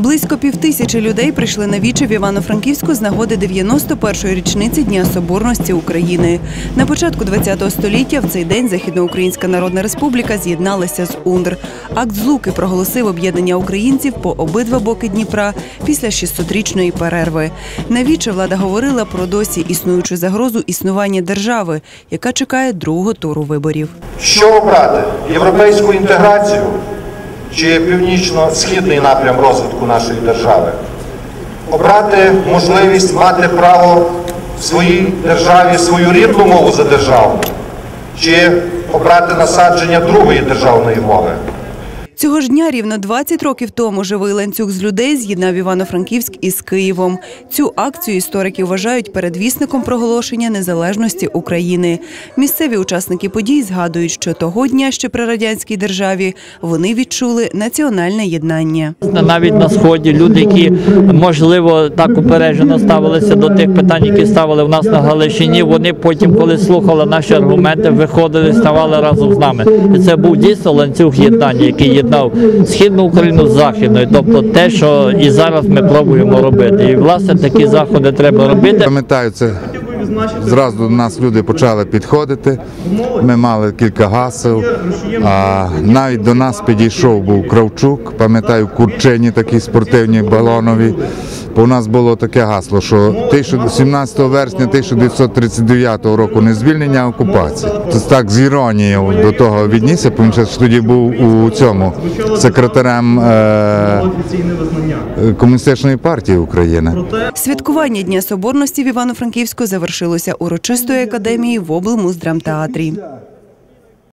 Близько півтисячі людей прийшли на віче в Івано-Франківську з нагоди 91-ї річниці Дня Соборності України. На початку ХХ століття в цей день Західноукраїнська Народна Республіка з'єдналася з УНР. Акт злуки проголосив об'єднання українців по обидва боки Дніпра після 600-річної перерви. На віче влада говорила про досі існуючу загрозу існування держави, яка чекає другого туру виборів. Що обрати? Європейську інтеграцію чи північно-східний напрям розвитку нашої держави? Обрати можливість мати право в своїй державі свою рідну мову за державну, чи обрати насадження другої державної мови? Цього ж дня рівно 20 років тому живий ланцюг з людей з'єднав Івано-Франківськ із Києвом. Цю акцію історики вважають передвісником проголошення незалежності України. Місцеві учасники подій згадують, що того дня ще при радянській державі вони відчули національне єднання. навіть на сході люди, які можливо так упереджено ставилися до тих питань, які ставили в нас на Галичині. Вони потім, коли слухали наші аргументи, виходили, ставали разом з нами. І це був дійсно ланцюг єднання, який єднав східну Україну з західною, тобто те, що і зараз ми пробуємо робити. І власне такі заходи треба робити. Пам'ятаю, це зразу до нас люди почали підходити. Ми мали кілька гасел. А навіть до нас підійшов був Кравчук, пам'ятаю, курчині такі спортивні балонові. У нас було таке гасло, що 17 вересня 1939 року не звільнення, а окупація. Це так з іронією до того віднісся, тому що тоді був у цьому секретарем е, комуністичної партії України. Святкування Дня Соборності в Івано-Франківську завершилося урочистою академії в облмуздрамтеатрі.